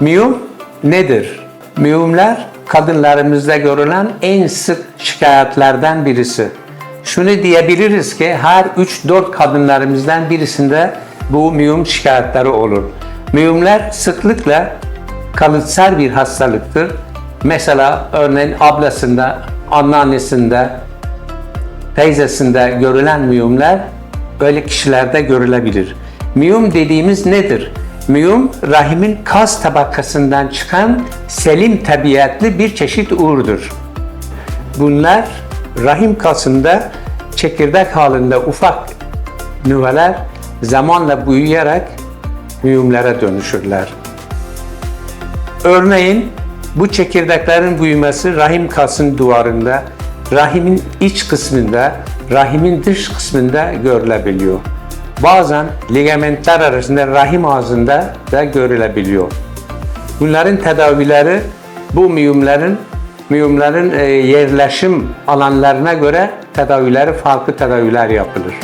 Miyom nedir? Miyomlar kadınlarımızda görülen en sık şikayetlerden birisi. Şunu diyebiliriz ki her 3-4 kadınlarımızdan birisinde bu miyom şikayetleri olur. Miyomlar sıklıkla kalıtsal bir hastalıktır. Mesela örneğin ablasında, anneannesinde, teyzesinde görülen miyomlar öyle kişilerde görülebilir. Miyom dediğimiz nedir? Miyom rahimin kas tabakasından çıkan selim tabiatlı bir çeşit uğurdur. Bunlar rahim kasında çekirdek halinde ufak nüveler zamanla büyüyerek miyomlara dönüşürler. Örneğin bu çekirdeklerin büyümesi rahim kasın duvarında, rahimin iç kısmında, rahimin dış kısmında görülebiliyor. Bazen ligamentler arasında rahim ağzında da görülebiliyor. Bunların tedavileri bu miyomların miyomların e, yerleşim alanlarına göre tedavileri farklı tedaviler yapılır.